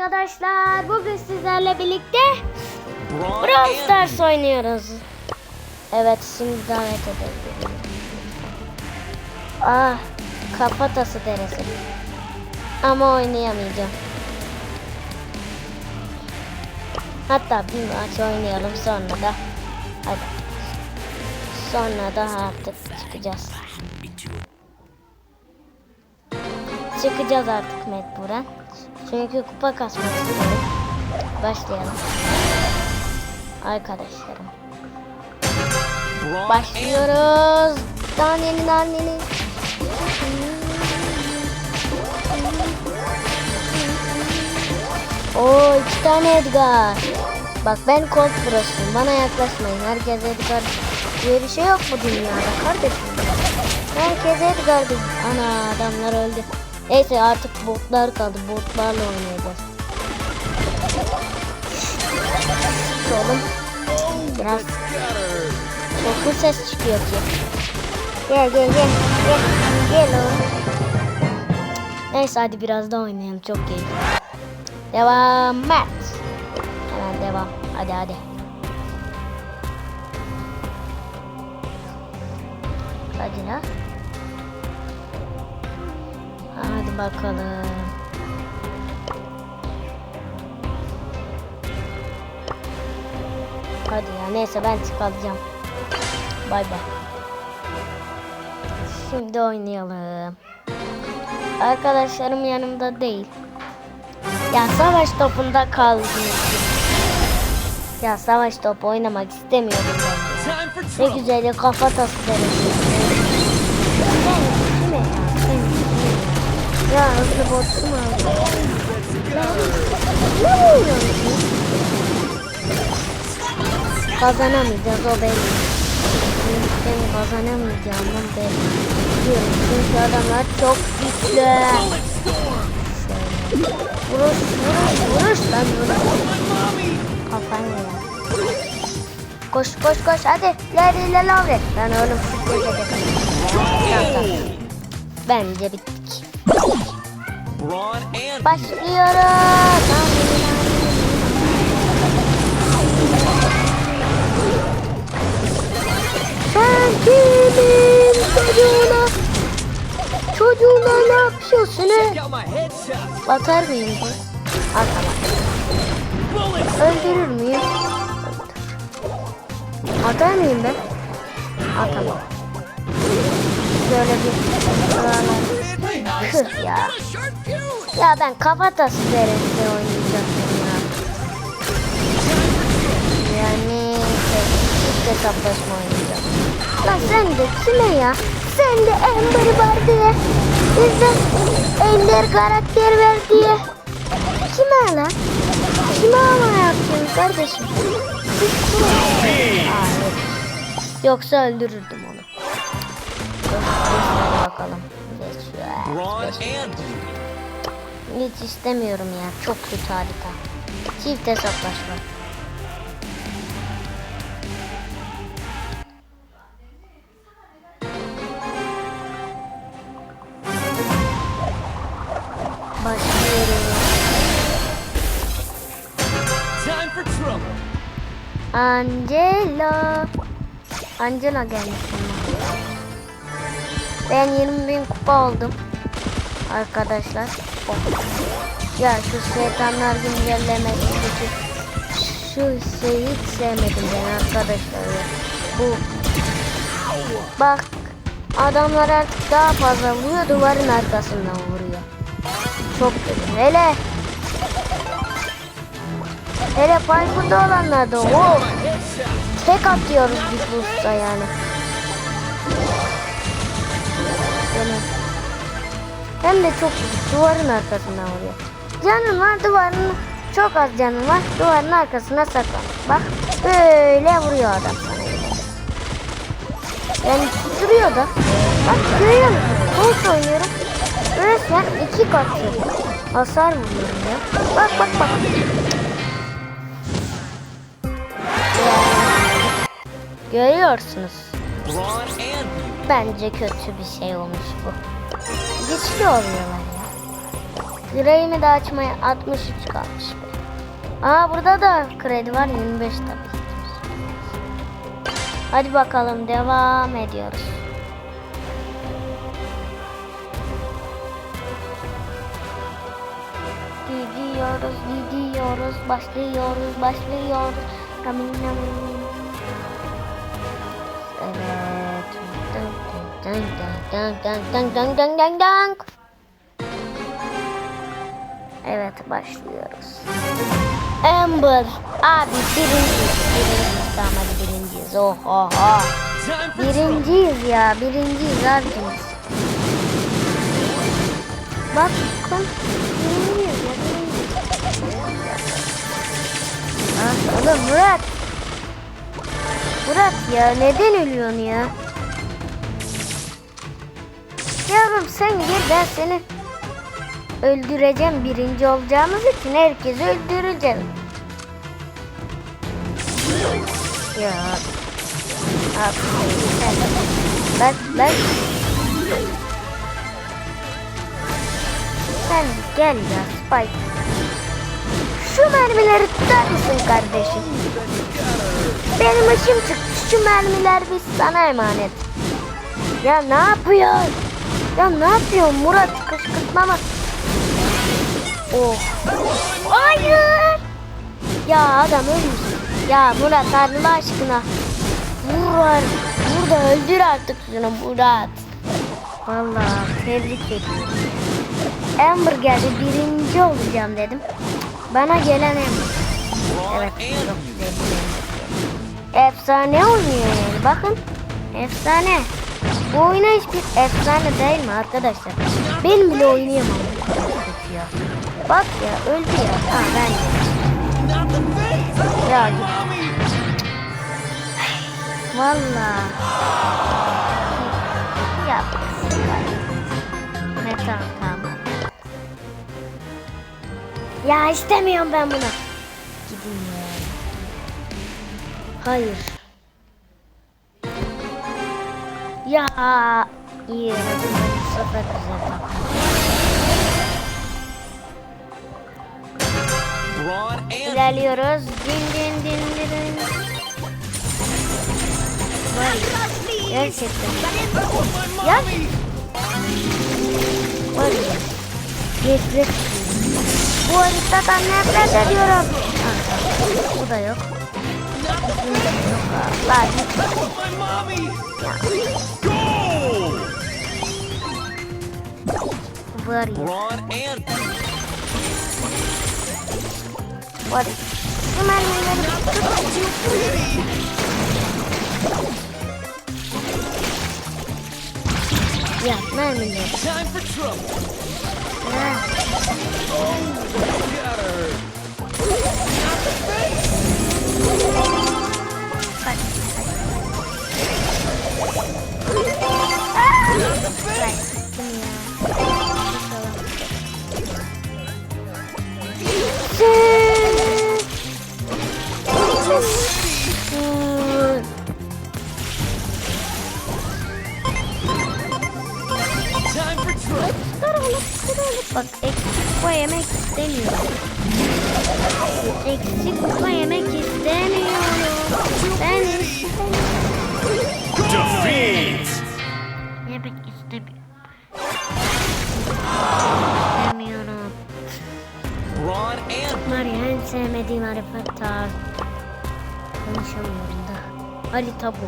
arkadaşlar. Bugün sizlerle birlikte Brawl Stars oynuyoruz. Evet şimdi davet edelim. Ah kafatası deresi. Ama oynayamayacağım. Hatta bir maç oynayalım sonra da. Hadi. Sonra da artık çıkacağız. Çıkacağız artık mecburen. Çünkü kupa kasmak istiyorum. Başlayalım. Arkadaşlarım. Başlıyoruz. Danyenin annenin. Oo iki tane Edgar. Bak ben Colt Pro'suyum. Bana yaklaşmayın. Herkes Edgar diye bir şey yok mu dünyada kardeşim? Herkes Edgar diyor. Ana adamlar öldü. Neyse artık botlar kaldı. Botlarla oynayacağız. Oğlum. Biraz çok ses çıkıyor ki. Gel gel gel. Gel, gel oğlum. Neyse hadi biraz daha oynayalım. Çok keyifli. Devam et. Hemen devam. Hadi hadi. Hadi la. Bakalım. Hadi ya neyse ben çıkaracağım. Bay bay. Şimdi oynayalım. Arkadaşlarım yanımda değil. Ya savaş topunda kaldım. Ya savaş topu oynamak istemiyorum ben. Ne güzel kafa tası ya? Hızlı botu mu aldın? Ne vuruyorsun? Kazanamayacağız o belli. Benim kazanamayacağımdan belli. Biliyorum çünkü adamlar çok güçlü. Vuruş vuruş vuruş lan vuruş. Kafan ya. Koş koş koş hadi. Larry ile Laure. Lan oğlum. Tamam, tamam. Bence bittik. Başlıyoruz. Sen kimin çocuğuna çocuğuna ne yapıyorsun he? Batar mıyım bu? Atamam. Öldürür müyüm? Atar mıyım ben? Atamam. Şöyle bir sıralar. Kır ya. Ya ben kafatası deresi oynayacaktım ya. Yani hiç hesaplaşma oynayacağım. Lan sen de kime ya? Sen de Amber var diye. Bizde Ender karakter ver diye. Kime lan? Kime ama yapıyorsun kardeşim? Yoksa öldürürdüm onu. Bakalım. Hiç istemiyorum ya. Çok kötü harita. Çift hesaplaşma. Trouble. Angela. Angela gelmiş. Ben 20 bin kupa oldum. Arkadaşlar. Oh. Ya şu şeytanlar güncellemesi kötü. Şu şeyi hiç sevmedim ben arkadaşlar. Bu. Bak. Adamlar artık daha fazla vuruyor. Duvarın arkasından vuruyor. Çok kötü. Hele. Hele Piper'da olanlarda. Oh. Headshot. Tek atıyoruz biz bu usta yani. Benim. Hem de çok duvarın arkasından vuruyor. Canın var duvarın çok az canın var duvarın arkasına saklan. Bak böyle vuruyor adam sana. Yani tuturuyor da. Bak görüyor musun? Bolt oynuyorum. Resmen iki katı hasar vuruyorum ya. Bak bak bak. Görüyorsunuz. Bence kötü bir şey olmuş bu. Güçlü oluyorlar ya. Grey'imi de açmaya 63 kalmış. Aa burada da kredi var 25 tabii. Hadi bakalım devam ediyoruz. Gidiyoruz, gidiyoruz, başlıyoruz, başlıyoruz. Kamin, kamin. Evet. Dang dang dang dang dang dang dang dang. Evet başlıyoruz. Amber abi birinci birinci tamam hadi birinciyiz. Oha oha birinciyiz ya birinciyiz abimiz bak kon birinciyiz ya birinciyiz. Ah oğlum Murat. Murat ya neden ölüyorsun ya? Yavrum sen gir ben seni öldüreceğim birinci olacağımız için herkesi öldüreceğim. Ya bak bak sen gel ya Spike. Şu mermileri tutar mısın kardeşim? Benim işim çıktı. Şu mermiler biz sana emanet. Ya ne yapıyorsun? Ya ne yapıyorsun Murat? Kışkırtma mı? Oh. Hayır. Ya adam ölmüş. Ya Murat Allah aşkına. Vur. Burada öldür artık şunu Murat. Vallahi tebrik ediyorum. Amber geldi birinci olacağım dedim. Bana gelen Amber. Evet çok. Efsane oynuyor yani bakın. Efsane. Bu oynayış bir efsane değil mi arkadaşlar? Ben bile oynayamam. Ya. Bak ya öldü ya. Ha ben de. Ya git. Valla. Yapmışsın Ne tamam tamam. Ya istemiyorum ben bunu. Gidin ya. Hayır. Ya iyi. Sıfır güzel. İlerliyoruz. Din din din din. Vay. Gerçekten. Ya. Vay. Geçti. Bu haritadan nefret ediyorum. Bu da yok. Bu da yok. Vay. Ya. and... What? Come on, man. Yeah, nine minutes. Time for trouble. Yeah. Oh, Right. Give me a... for trouble. Bak eksik kupa yemek istemiyorum. Eksik kupa yemek istemiyorum. Sevmediğim harita. Konuşamıyorum da. Harita bu.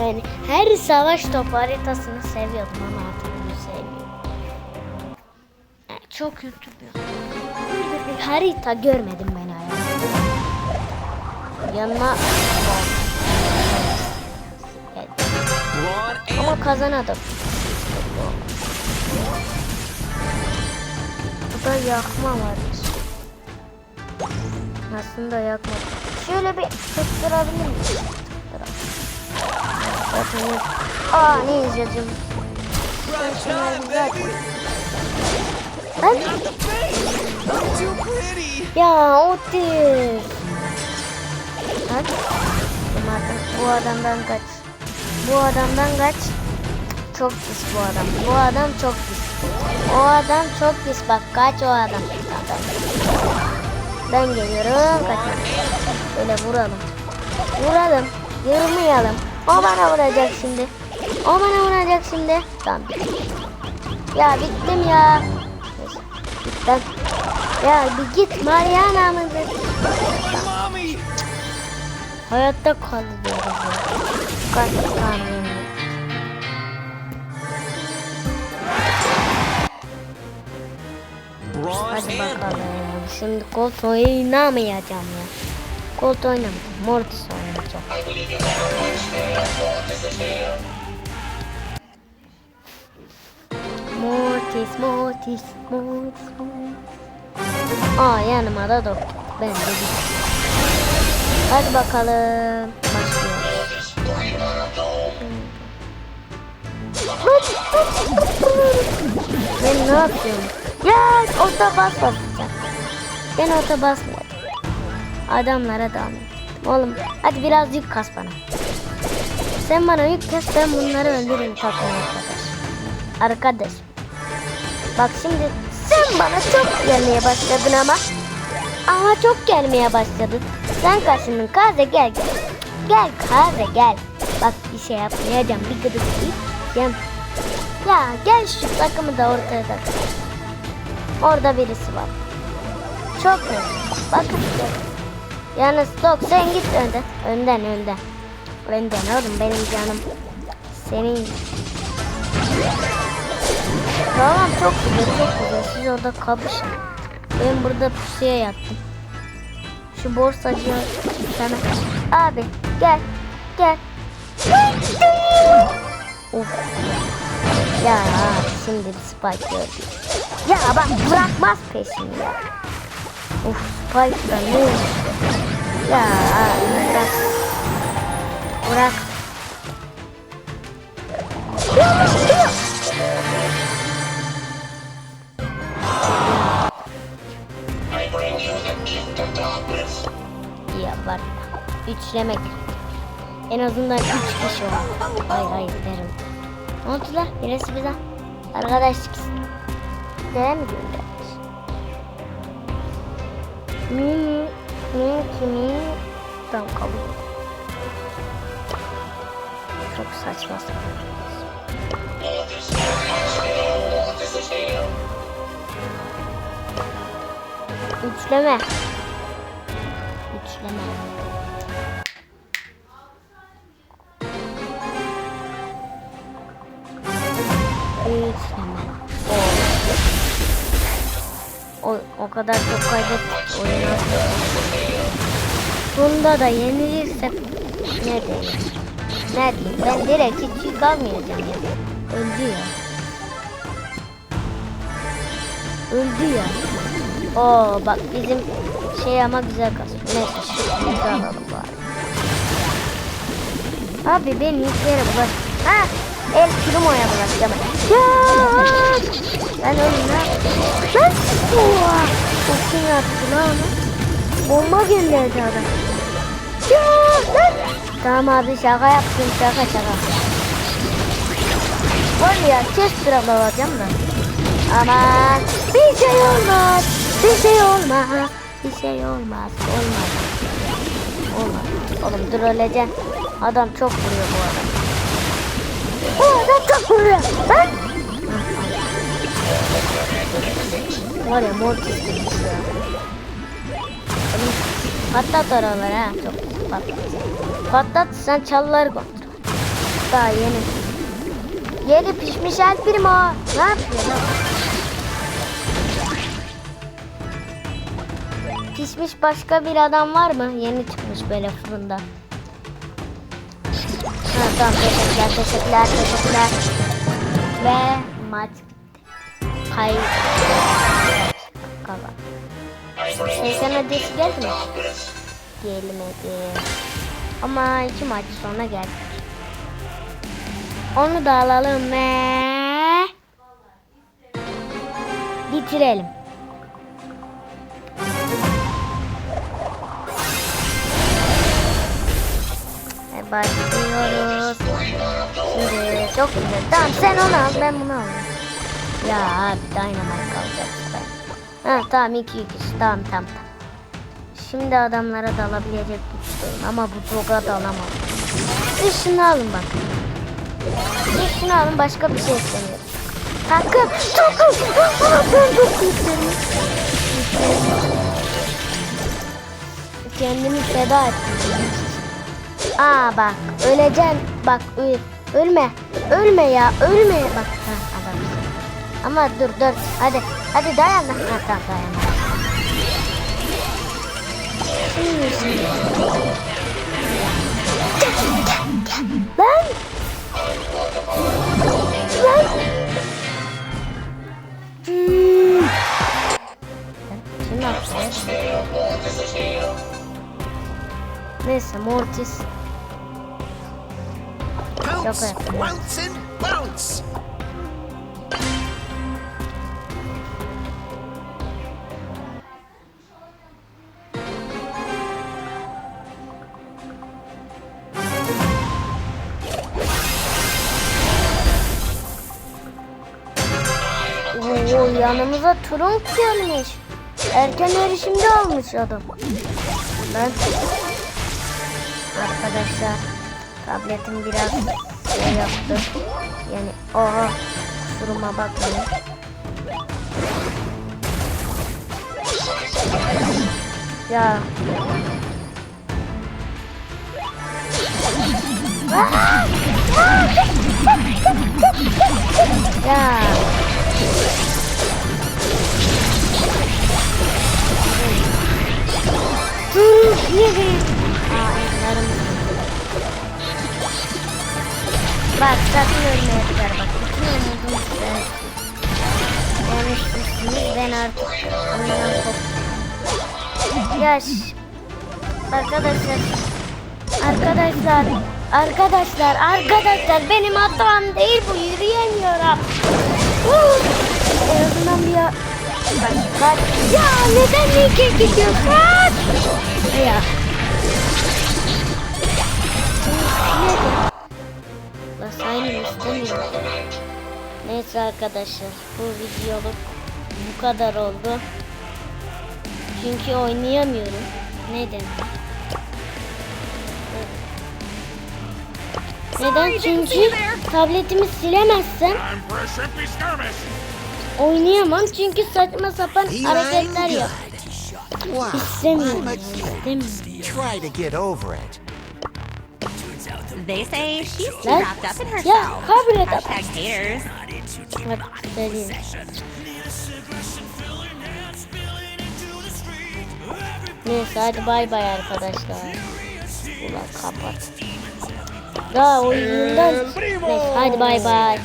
Yani her savaş topu haritasını seviyordum ama artık bunu sevmiyorum. Yani çok kötü bir, harita görmedim ben hayatımda. Yanına Evet. Braun and ama kazanadım. Yakma var. Aslında yakma. Şöyle bir tutturabilir miyim? Tutturalım. Aa ne izledim? Ben ya o değil. Hadi. Tamam, Bu adamdan kaç. Bu adamdan kaç. çok pis bu adam. Bu adam çok pis. O adam çok pis. Bak kaç o adam. Ben geliyorum. Kaçın. Böyle vuralım. Vuralım. Yırmayalım. O bana vuracak şimdi. O bana vuracak şimdi. Tamam. Ya bittim ya. Bittim. Ya bir git Mariana? Mommy! Hayatta kaldı diyoruz Hadi bakalım. Şimdi Colt oynamayacağım ya. Colt oynamayacağım. Mortis oynayacağım. Mortis, Mortis, Mortis, Mortis. Aa yanıma da doktor. Ben de gittim. Hadi bakalım. Başlıyoruz. Hadi, hadi. Ben ne yapıyorum? Ya ota basmayacağım. Ben ota basmayacağım. Adamlara dalmayacağım. Oğlum hadi biraz yük kas bana. Sen bana yük kas ben bunları öldürürüm takım arkadaş. Arkadaş. Bak şimdi sen bana çok gelmeye başladın ama. Ama çok gelmeye başladın. Sen karşımın Kaze gel gel. Gel Kaze gel. Bak bir şey yapmayacağım. Bir gıdık yiyeceğim. Ya gel şu takımı da ortaya tak. Orada birisi var. Çok iyi. Bakın. Yalnız Dok sen git önden. Önden önden. Önden oğlum benim canım. Senin. Tamam çok güzel çok güzel. Siz orada kapışın. Ben burada pusuya yattım. Şu borsacıya sana. Abi gel. Gel. Of. Ya şimdi bir Spike gördüm. Ya bak bırakmaz peşini ya. Of Spike da ne? Ya bırak. Bırak. Ya var. Üçlemek. En azından üç kişi var. Hayır hayır derim. Ne oldu lan? Birisi bize arkadaşlık. Neden mi göndermiş? Mini, mini kimi? Tamam kabul. Çok saçma sapan. Üçleme. O, kadar çok kaybettik oyunu. Bunda da yenilirsek ne diyeyim? Ne diyeyim? Ben direkt hiç yük almayacağım ya. Öldü ya. Öldü ya. Oo bak bizim şey ama güzel kasıyor. Neyse yükü alalım bari. Abi ben yüklere bulaş. Ha el primoya bulaşacağım. Ya ben öyle ne Lan oha. Kim yaptı lan? Bomba gönderdi adam. Ya lan. Tamam abi şaka yaptım şaka şaka. Var ya chest drop alacağım da. Aman bir şey olmaz. Bir şey olmaz. Bir şey olmaz. Olmaz. Olmaz. Oğlum dur öleceksin. Adam çok vuruyor bu adam. Adam çok vuruyor. Lan. Var ya mortis demiş ya. Çok patlat. Patlat sen çalıları kontrol. Daha yeni. Yeni pişmiş el primo. Ne yapıyor? Pişmiş başka bir adam var mı? Yeni çıkmış böyle fırında. Tamam teşekkürler teşekkürler teşekkürler. Ve maç. Kayıp. Kalan. 80 adresi geldi mi? Gelmedi. Ama iki maç sonra geldi. Onu da alalım ve bitirelim. Şimdi çok güzel. Tamam sen onu al ben bunu alayım. Ya abi Dynamite kalacak. işte. Ha tamam iki kişi tamam tamam tamam. Şimdi adamlara dalabilecek güçteyim ama bu toga dalamam. Şunu alın bak. Şunu alın başka bir şey istemiyorum. Hakkım çok Ben çok isterim. Kendimi feda ettim. Aa bak öleceksin bak öl, ölme ölme ya ölme bak ha. Ama dur dur hadi hadi dayan. Ha tamam dayan. Lan. Lan. Hmm. Şimdi ne yapacağız? Neyse Mortis. Evet. bounce and bounce. Oo, yanımıza Trunk gelmiş. Erken erişimde almış adam. Ben arkadaşlar tabletim biraz şey yaptı. Yani oha kusuruma bakmayın. Ya. Ya. Dur, yürü. Aa, ellerim. Bak ölmeye gider bak. Bütün umudum size. Yanlışmışsınız ben artık ondan koptum. Yaş. Arkadaşlar. Arkadaşlar. Arkadaşlar. Arkadaşlar benim hatam değil bu yürüyemiyorum. Uh, en azından bir ya. Bak, bak. Ya neden ilk gidiyor? Kaç. Ya. Basayım istemiyorum. Neyse arkadaşlar bu videoluk bu kadar oldu. Çünkü oynayamıyorum. Neden? Neden? Çünkü tabletimi silemezsem oynayamam. Çünkü saçma sapan hareketler yap. İstemiyorum. İstemiyorum. They say she's too Lan, wrapped up in Ya herself. kabul et. Hashtag haters. Bak söyleyeyim. Neyse hadi bay bay arkadaşlar. Ulan kapat. Daha oyundan. Neyse hadi bay bay.